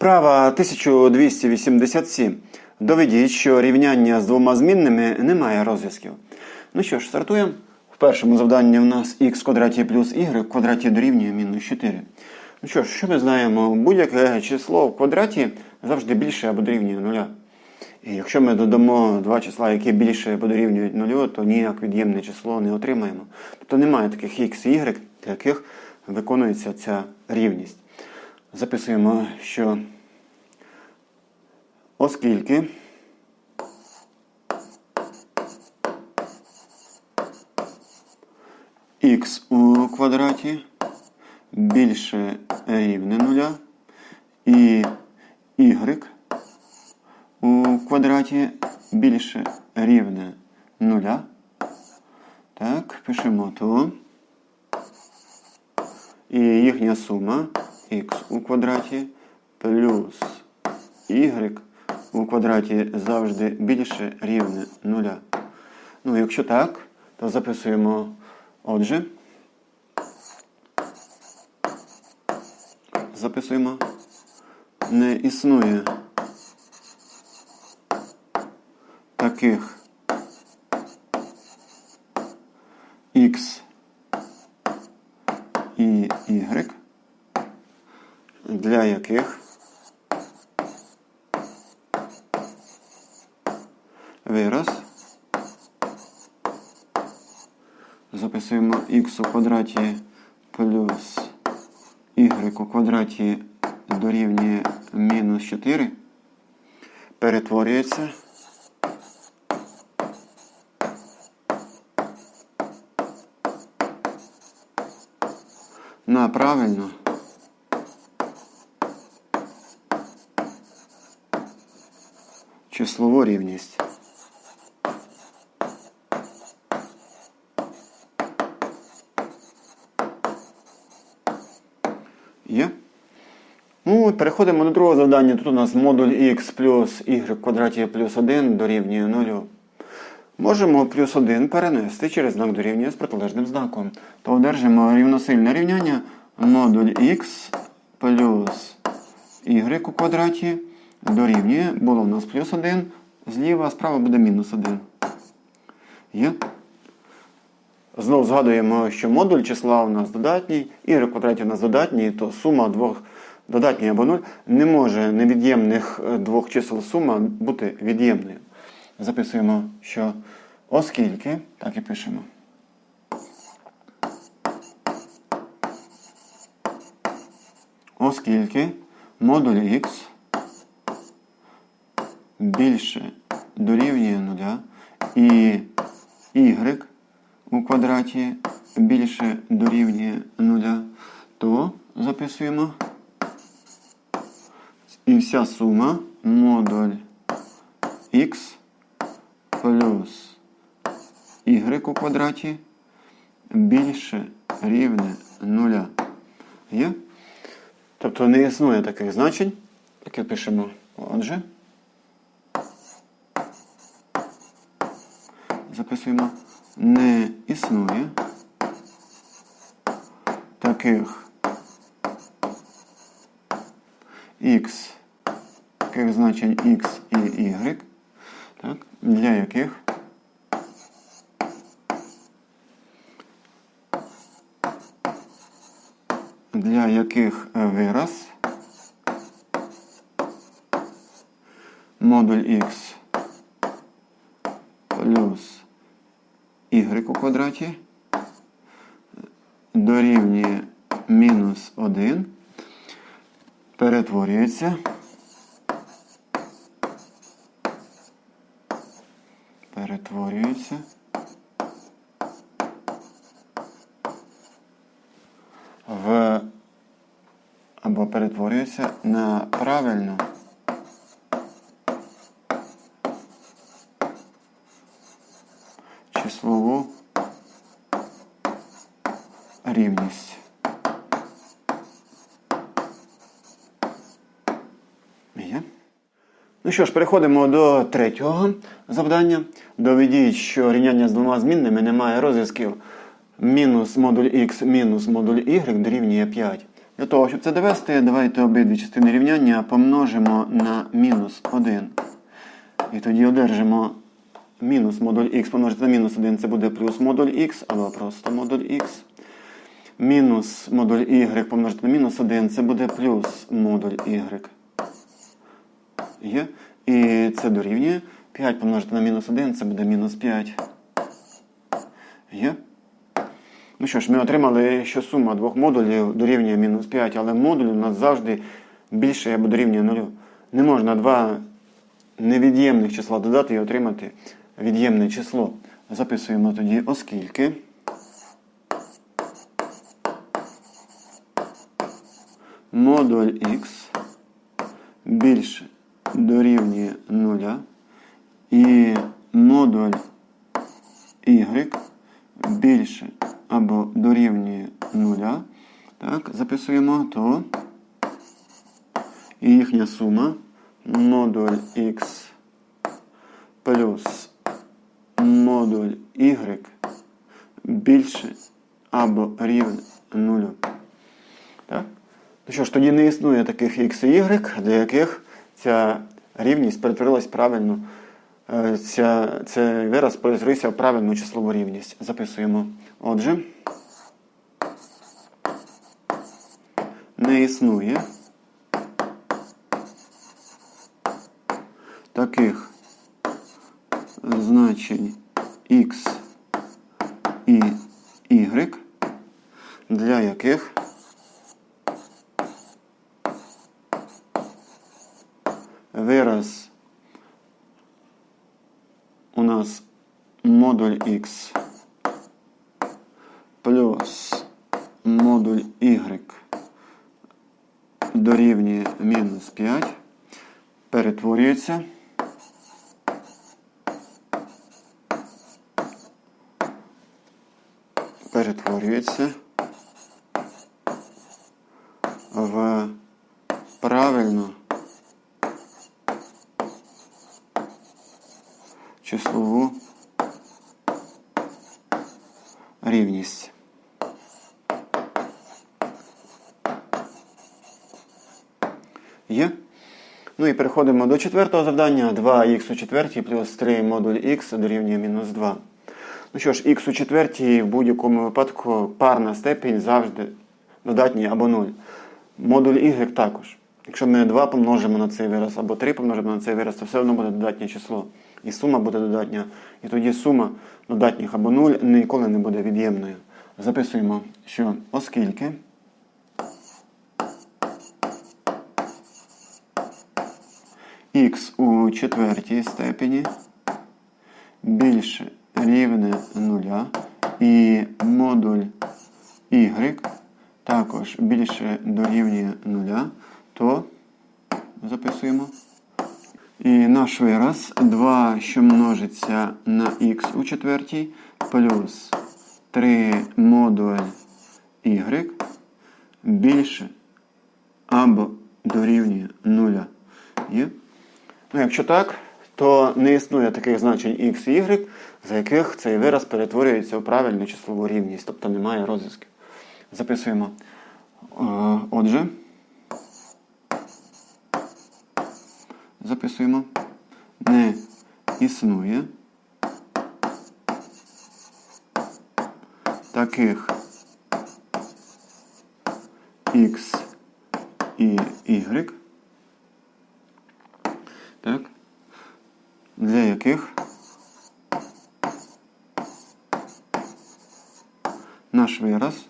Вправа 1287. Доведіть, що рівняння з двома змінними не має розв'язків. Ну що ж, стартуємо. В першому завданні у нас х в квадраті плюс y в квадраті дорівнює мінус 4. Ну що ж, що ми знаємо? Будь-яке число в квадраті завжди більше або дорівнює нуля. І якщо ми додамо два числа, які більше або дорівнюють нулю, то ніяк від'ємне число не отримаємо. Тобто немає таких х і y, для яких виконується ця рівність. Записуємо, що оскільки х у квадраті більше рівне нуля і y у квадраті більше рівне нуля. Так, пишемо то. І їхня сума х у квадраті плюс y у квадраті завжди більше рівне нуля. Ну, якщо так, то записуємо отже. Записуємо. Не існує таких x і y, для яких. Вираз. Записуємо x у квадраті плюс y у квадраті дорівнює мінус 4, перетворюється. На правильно числову рівність. Є? Ну, переходимо до другого завдання. Тут у нас модуль x плюс y квадраті плюс 1 дорівнює 0. Можемо плюс 1 перенести через знак дорівнює з протилежним знаком. То одержимо рівносильне рівняння модуль x плюс y у квадраті дорівнює, було у нас плюс 1, зліва, справа буде мінус 1. Є? Знову згадуємо, що модуль числа у нас додатній, в квадраті у нас додатній, то сума двох додатній або 0 не може невід'ємних е, двох чисел сума бути від'ємною. Записуємо, що оскільки, так і пишемо. Оскільки модуль x більше дорівнює 0 і y у квадраті більше дорівнює 0, то записуємо і вся сума модуль x плюс y у квадраті більше рівне 0. Є? Тобто не існує таких значень. Таке пишемо. Отже. Записуємо. Не існує таких x, таких значень x і y, так, для яких для яких вираз модуль x плюс y у квадраті дорівнює мінус 1 перетворюється перетворюється в або перетворюється на правильну числову рівність. Є. Ну що ж, переходимо до третього завдання. Доведіть, що рівняння з двома змінними не має розв'язків. Мінус модуль x мінус модуль y дорівнює 5. Для того, щоб це довести, давайте обидві частини рівняння помножимо на мінус 1. І тоді одержимо мінус модуль х помножити на мінус 1, це буде плюс модуль х, або просто модуль х. Мінус модуль y помножити на мінус 1, це буде плюс модуль y. Є. І це дорівнює. 5 помножити на мінус 1, це буде мінус 5. Є. Ну що ж, ми отримали, що сума двох модулів дорівнює мінус 5, але модуль у нас завжди більше або дорівнює 0. Не можна два невід'ємних числа додати і отримати від'ємне число. Записуємо тоді, оскільки. Модуль х більше дорівнює 0 і модуль y більше або дорівнює 0, так, записуємо, то їхня сума модуль x плюс модуль y більше або рівне 0. Так? Ну що ж, тоді не існує таких x і y, для яких ця рівність перетворилась правильно. е, Ця, цей вираз перетворився в правильну числову рівність. Записуємо. Отже, не існує таких значень x і y, для яких вираз у нас модуль x плюс модуль y дорівнює мінус 5 перетворюється. Перетворюється в правильну числову рівність. Є? Ну і переходимо до четвертого завдання. 2х у четвертій плюс 3 модуль х дорівнює мінус 2. Ну що ж, х у четвертій в будь-якому випадку парна степінь завжди додатній або 0. Модуль y також. Якщо ми 2 помножимо на цей вираз або 3 помножимо на цей вираз, то все одно буде додатнє число. І сума буде додатня. І тоді сума додатніх або 0 ніколи не буде від'ємною. Записуємо, що оскільки х у четвертій степені більше рівне 0 і модуль y також більше дорівнює 0, то записуємо. І наш вираз 2, що множиться на х у четвертій, плюс 3 модуль y більше або дорівнює 0. Є? Ну, якщо так, то не існує таких значень x і y, за яких цей вираз перетворюється у правильну числову рівність, тобто немає розв'язків. Записуємо. Е, Отже, записуємо. Не існує таких x і y, так, для яких наш вираз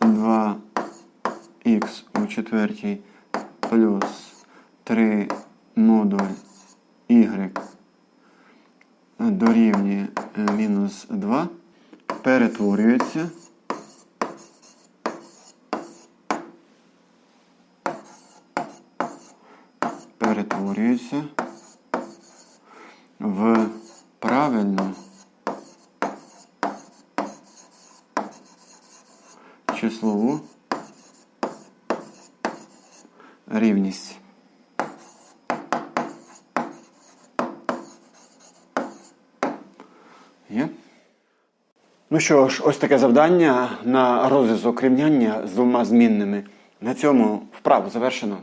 2х у четвертій плюс 3 модуль y дорівнює е, мінус 2 перетворюється перетворюється в правильну числову рівність. Ну що ж, ось таке завдання на розв'язок рівняння з двома змінними На цьому вправу завершено.